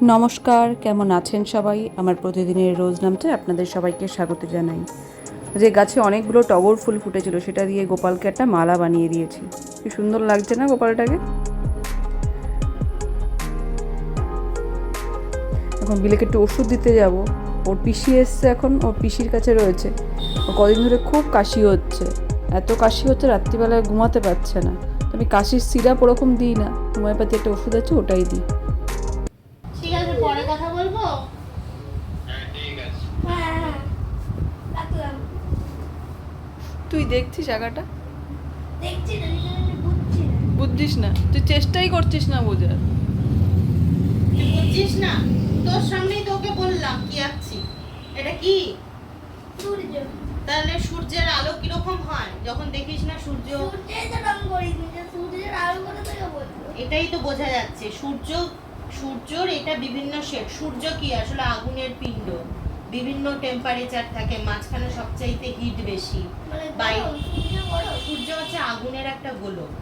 নমস্কার, কেমন আছেন সবাই? আমার প্রতিদিনের রোজ নামতে আপনাদের সবাইকে স্বাগত জানাই। যে গাছে অনেকগুলো টগর ফুল ফুটেছিল, সেটা দিয়ে গোপালকে একটা মালা বানিয়ে দিয়েছি। কি সুন্দর লাগছে না গোপালটাকে? এখন বিলেকে একটু ওষুধ দিতে যাব। ওর পিসি এসছে এখন, ওর পিসির কাছে রয়েছে। ও কদিন ধরে খুব কাশি হচ্ছে। এত কাশি হচ্ছে রাত্রিবেলায় ঘুমাতে পারছে না। আমি কাশির সিরাপ ওরকম দিই না। হোমিওপ্যাথি একটা ওষুধ আছে, ওটাই দিই ঠিক আছে পরে কথা বলব হ্যাঁ হ্যাঁ রাখলাম তুই দেখছিস না বুঝছিস না? তুই চেষ্টাই করছিস না বোঝার। বুঝছিস না? তোর সামনেই তোকে বললাম কি আঁকছি এটা কি? সূর্য। তাহলে সূর্যের আলো কীরকম হয়? যখন দেখিস না সূর্য। সূর্যের রং করি সূর্যের আলো এটাই তো বোঝা যাচ্ছে। সূর্য সূর্যর এটা বিভিন্ন শেড। সূর্য কি? আসলে আগুনের পিণ্ড। বিভিন্ন টেম্পারেচার থাকে মাঝখানে সবচাইতে হিট বেশি। মানে সূর্য হচ্ছে আগুনের একটা গোলক।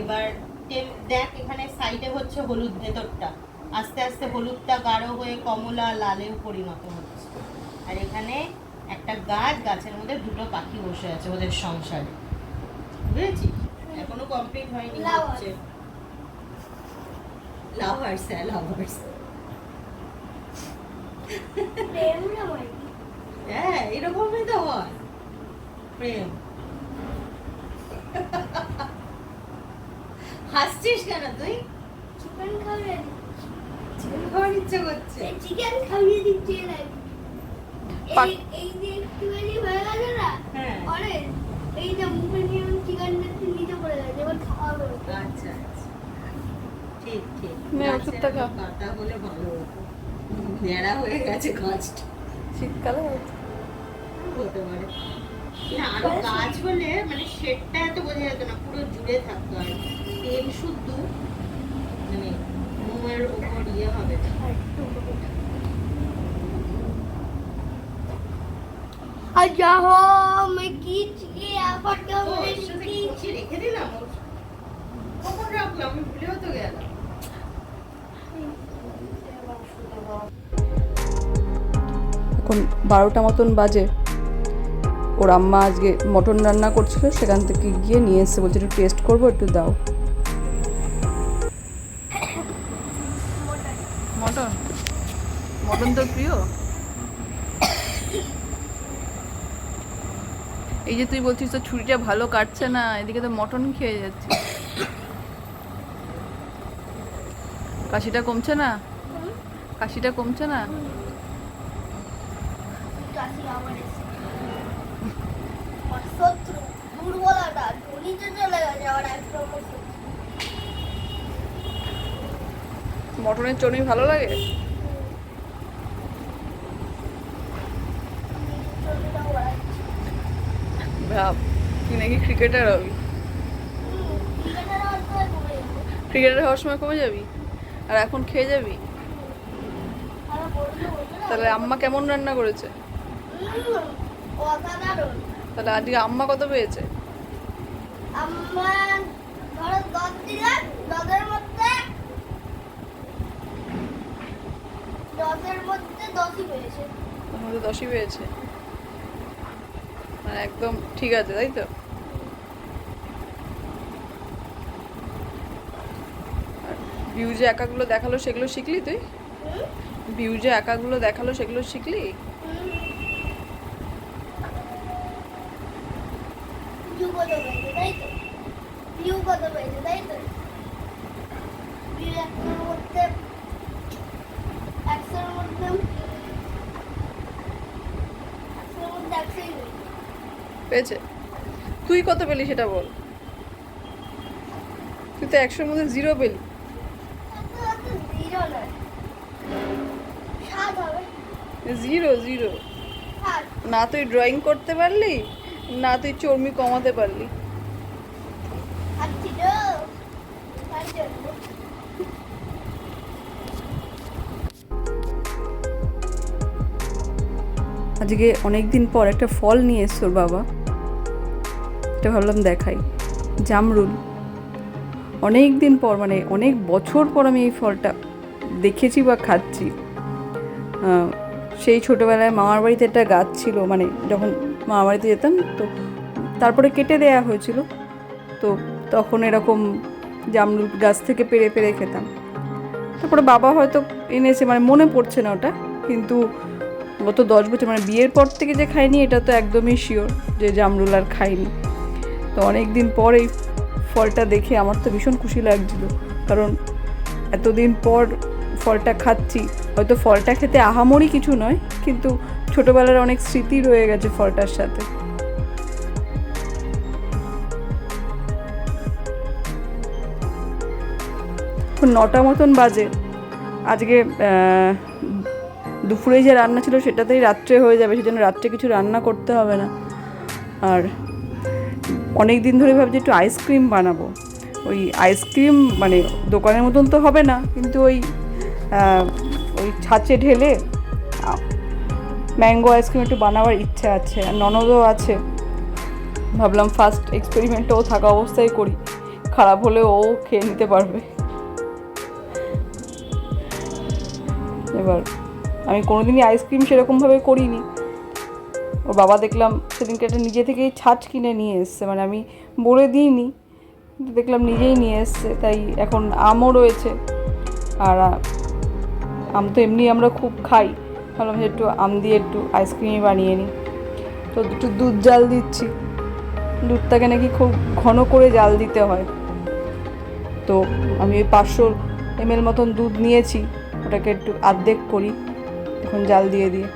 এবার দেখ এখানে সাইডে হচ্ছে হলুদ ভেতরটা। আস্তে আস্তে হলুদটা গাঢ় হয়ে কমলা লালেও পরিণত হচ্ছে। আর এখানে একটা গাছ গাছের মধ্যে দুটো পাখি বসে আছে ওদের সংসারে। বুঝেছিস? এখনও কমপ্লিট হয়নি. হচ্ছে। লাভার্স হ্যাঁ লাভার্স হ্যাঁ এরকমই তো হয়। প্রেম। হাসছিস কেন তুই? চিকেন খাইয়ে চিকেন খাওয়ার ইচ্ছে করছে। চিকেন খাইয়ে দিচ্ছে এই এই যে একটুখানি হয়ে গেছে না হ্যাঁ। এই যে মুখে নিয়ে চিকেনটা নিচে পড়ে গেছে এবার খাওয়াবে। আচ্ছা আচ্ছা। ঠিক ঠিক। নে, ওষুধটা খা। একটু পাতা হলে ভালো হতো। ন্যাড়া হয়ে গেছে গাছটা। শীতকালে হতে পারে। না আরও গাছ হলে মানে শেডটা এত বোঝা যেত না পুরো জুড়ে থাকতো আর তেল শুদ্ধ মানে উপর ইয়ে হবে আর যা হো আমি কি চিকে আবার তো রেখে রাখলাম? ভুলেও তো গেলাম। এখন বারোটা মতন বাজে। ওর আম্মা আজকে মটন রান্না করছিল, সেখান থেকে গিয়ে নিয়ে এসে বলছে একটু টেস্ট করব, একটু দাও। মটন? মটন তো প্রিয়? এই যে তুই বলছিস তো ছুরিটা ভালো কাটছে না, এদিকে তো মটন খেয়ে যাচ্ছে। কাশিটা কমছে না? কাশিটা কমছে না? মটনের চর্বি ভালো লাগে? ভাব তুই নাকি ক্রিকেটার হবি। ক্রিকেটার হওয়ার সময় কমে যাবি? আর এখন খেয়ে যাবি? তাহলে আম্মা কেমন রান্না করেছে? তাহলে আজকে আম্মা কত পেয়েছে? আমার ধরো দশ দিলাম দশের মধ্যে দশের মধ্যে দশই পেয়েছে। মধ্যে দশই পেয়েছে? মানে একদম ঠিক আছে তাই তো? ভিউ যে একাগুলো দেখাল সেগুলো শিখলি তুই? ভিউ যে একাগুলো দেখাল সেগুলো শিখলি হুম। ভিউ কত পেয়েছে তাই তো পেয়েছে। তাই কত পেলি সেটা বল। তুই তো একশোর মধ্যে জিরো পেলি। জিরো জিরো না তুই ড্রয়িং করতে পারলি, না তুই চর্মি কমাতে পারলি আর ছিল তার জন্য আজকে অনেক দিন পর একটা ফল নিয়ে এসছে বাবা। এটা ভাবলাম দেখাই। জামরুল। অনেক দিন পর মানে অনেক বছর পর আমি এই ফলটা দেখেছি বা খাচ্ছি। সেই ছোটোবেলায় মামার বাড়িতে একটা গাছ ছিল মানে যখন মামার বাড়িতে যেতাম, তো তারপরে কেটে দেয়া হয়েছিল। তো তখন এরকম জামরুল গাছ থেকে পেরে পেরে খেতাম। তারপরে বাবা হয়তো এনেছে মানে মনে পড়ছে না ওটা, কিন্তু গত দশ বছর মানে বিয়ের পর থেকে যে খাইনি, এটা তো একদমই শিওর যে জামরুল আর খাইনি। তো অনেক দিন পর এই ফলটা দেখে আমার তো ভীষণ খুশি লাগছিল, কারণ এতদিন পর ফলটা খাচ্ছি। হয়তো ফলটা খেতে আহামরি কিছু নয়, কিন্তু ছোটোবেলার অনেক স্মৃতি রয়ে গেছে ফলটার সাথে। নটা মতন বাজে। আজকে দুপুরে যে রান্না ছিল সেটাতেই রাত্রে হয়ে যাবে, সেজন্য রাত্রে কিছু রান্না করতে হবে না। আর অনেক দিন ধরে ভাবছি একটু আইসক্রিম বানাবো। ওই আইসক্রিম মানে দোকানের মতন তো হবে না, কিন্তু ওই ওই ছাঁচে ঢেলে ম্যাঙ্গো আইসক্রিম একটু বানাবার ইচ্ছা আছে, আর ননদও আছে। ভাবলাম ফার্স্ট এক্সপেরিমেন্টও থাকা অবস্থায় করি, খারাপ হলে ও খেয়ে নিতে পারবে। এবার। আমি কোনোদিনই আইসক্রিম সেরকমভাবে করিনি। ওর বাবা দেখলাম সেদিনকে একটা নিজে থেকেই ছাঁচ কিনে নিয়ে এসছে মানে আমি বলে দিইনি দেখলাম নিজেই নিয়ে এসছে, তাই এখন আমও রয়েছে। আর আম তো এমনি আমরা খুব খাই, ভাবলাম যে একটু আম দিয়ে একটু আইসক্রিমই বানিয়ে নিই। তো একটু দুধ জাল দিচ্ছি। দুধটাকে নাকি খুব ঘন করে জাল দিতে হয়। তো আমি ওই পাঁচশো এমএল মতন দুধ নিয়েছি। ওটাকে একটু আর্ধেক করি। এখন জাল দিয়ে দিয়ে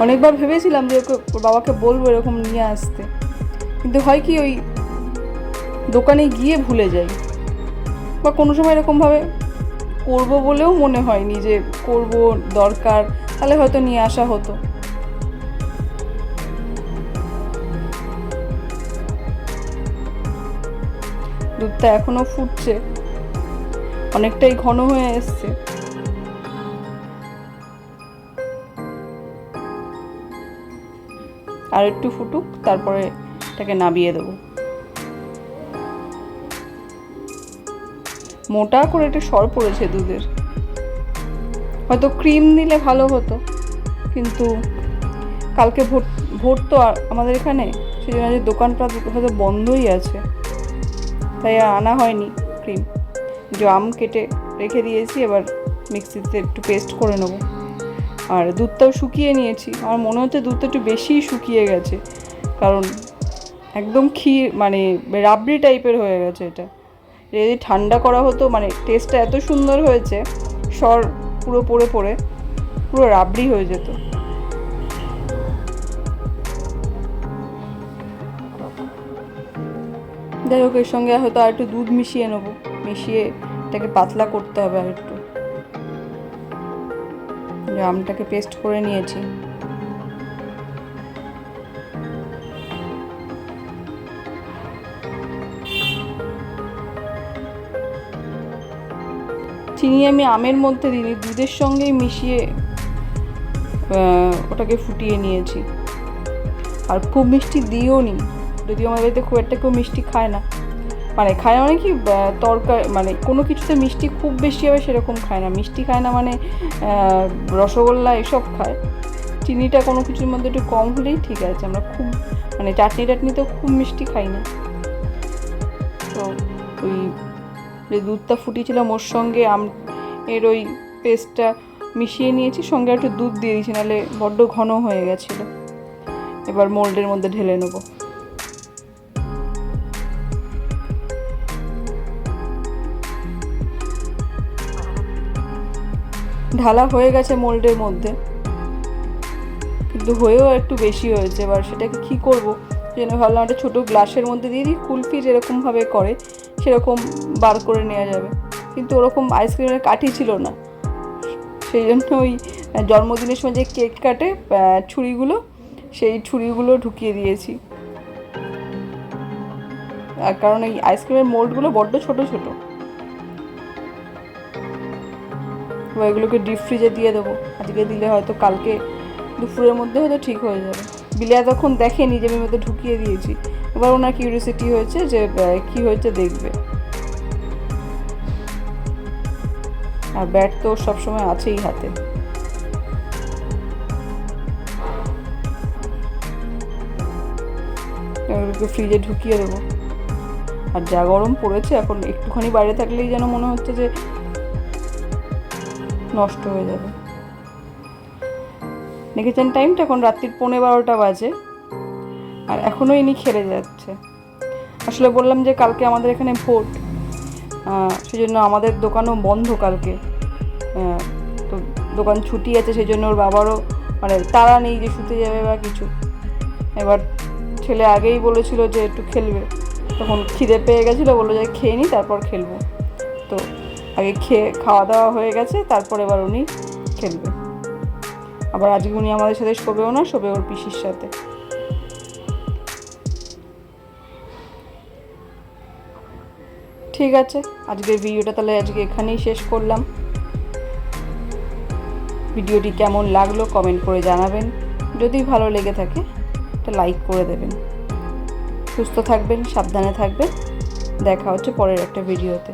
অনেকবার ভেবেছিলাম যে বাবাকে বলব এরকম নিয়ে আসতে। কিন্তু হয় কি ওই দোকানে গিয়ে ভুলে যাই। বা কোনো সময় এরকমভাবে করব বলেও মনে হয়নি যে করব দরকার, তাহলে হয়তো নিয়ে আসা হতো। দুধটা এখনও ফুটছে। অনেকটাই ঘন হয়ে এসছে। আর একটু ফুটুক, তারপরে এটাকে নাবিয়ে দেবো। মোটা করে একটা সর পড়েছে দুধের। হয়তো ক্রিম দিলে ভালো হতো, কিন্তু কালকে ভোট ভোট তো আমাদের এখানে, সেই জন্য আজকে দোকানপাট হয়তো বন্ধই আছে। তাই আনা হয়নি ক্রিম। জাম কেটে রেখে দিয়েছি, এবার মিক্সিতে একটু পেস্ট করে নেব। আর দুধটাও শুকিয়ে নিয়েছি আমার মনে হচ্ছে দুধটা একটু বেশিই শুকিয়ে গেছে, কারণ একদম ক্ষীর মানে রাবড়ি টাইপের হয়ে গেছে এটা। এটা যদি ঠান্ডা করা হতো মানে টেস্টটা এত সুন্দর হয়েছে, সর পুরো পড়ে পড়ে, পুরো রাবড়ি হয়ে যেত। যাই হোক, এর সঙ্গে হয়তো আর একটু দুধ মিশিয়ে নেব। মিশিয়ে এটাকে পাতলা করতে হবে আর একটু। আমটাকে পেস্ট করে নিয়েছি। চিনি আমি আমের মধ্যে দিইনি, দুধের সঙ্গেই মিশিয়ে ওটাকে ফুটিয়ে নিয়েছি। আর খুব মিষ্টি দিও নি যদিও আমার বাড়িতে খুব একটা কেউ মিষ্টি খায় না। মানে খায় মানে কি তরকারি মানে কোনো কিছুতে মিষ্টি খুব বেশি হবে সেরকম খায় না। মিষ্টি খায় না মানে রসগোল্লা এসব খায়। চিনিটা কোনো কিছুর মধ্যে একটু কম হলেই ঠিক আছে। আমরা খুব মানে চাটনি টাটনিতেও খুব মিষ্টি খাই না। তো ওই যে দুধটা ফুটিয়েছিলাম ওর সঙ্গে, আম এর ওই পেস্টটা মিশিয়ে নিয়েছি, সঙ্গে একটু দুধ দিয়ে দিয়েছি, নাহলে বড্ড ঘন হয়ে গেছিল। এবার মোল্ডের মধ্যে ঢেলে নেব। ঢালা হয়ে গেছে মোল্ডের মধ্যে। কিন্তু হয়েও একটু বেশি হয়েছে। এবার সেটাকে কী করব? জন্য ভাবলাম একটা ছোটো গ্লাসের মধ্যে দিয়ে দিই কুলফি যেরকমভাবে করে, সেরকম বার করে নেওয়া যাবে। কিন্তু ওরকম আইসক্রিমের কাঠি ছিল না। সেই জন্য ওই জন্মদিনের সময় যে কেক কাটে ছুরিগুলো, সেই ছুরিগুলো ঢুকিয়ে দিয়েছি। কারণ এই আইসক্রিমের মোল্ডগুলো বড্ড ছোট ছোট। এবার এগুলোকে ডিপ ফ্রিজে দিয়ে দেবো। আজকে দিলে হয়তো কালকে দুপুরের মধ্যে হয়তো ঠিক হয়ে যাবে। বিলিয়া তখন দেখেনি যে আমি মধ্যে ঢুকিয়ে দিয়েছি, এবার ওনার কিউরিয়াসিটি হয়েছে যে কি হয়েছে দেখবে। আর ব্যাট তো সবসময় আছেই হাতে। ফ্রিজে ঢুকিয়ে দেবো। আর যা গরম পড়েছে, এখন একটুখানি বাইরে থাকলেই যেন মনে হচ্ছে যে নষ্ট হয়ে যাবে। দেখেছেন টাইমটা এখন রাত্রির পৌনে বারোটা বাজে। আর এখনও ইনি খেলে যাচ্ছে। আসলে বললাম যে কালকে আমাদের এখানে ভোট। সেই জন্য আমাদের দোকানও বন্ধ কালকে। তো দোকান ছুটি আছে সেই জন্য ওর বাবারও মানে তারা নেই যে শুতে যাবে বা কিছু। এবার ছেলে আগেই বলেছিল যে একটু খেলবে। তখন খিদে পেয়ে গেছিল, বলল যে খেয়ে নিই তারপর খেলব। তো আগে খেয়ে খাওয়া দাওয়া হয়ে গেছে, তারপর এবার উনি খেলবে। আবার আজকে উনি আমাদের সাথে শোবেও না, শোবে ওর পিসির সাথে। ঠিক আছে, আজকের ভিডিওটা তাহলে আজকে এখানেই শেষ করলাম। ভিডিওটি কেমন লাগল কমেন্ট করে জানাবেন। যদি ভালো লেগে থাকে, একটা লাইক করে দেবেন। সুস্থ থাকবেন, সাবধানে থাকবেন। দেখা হচ্ছে পরের একটা ভিডিওতে।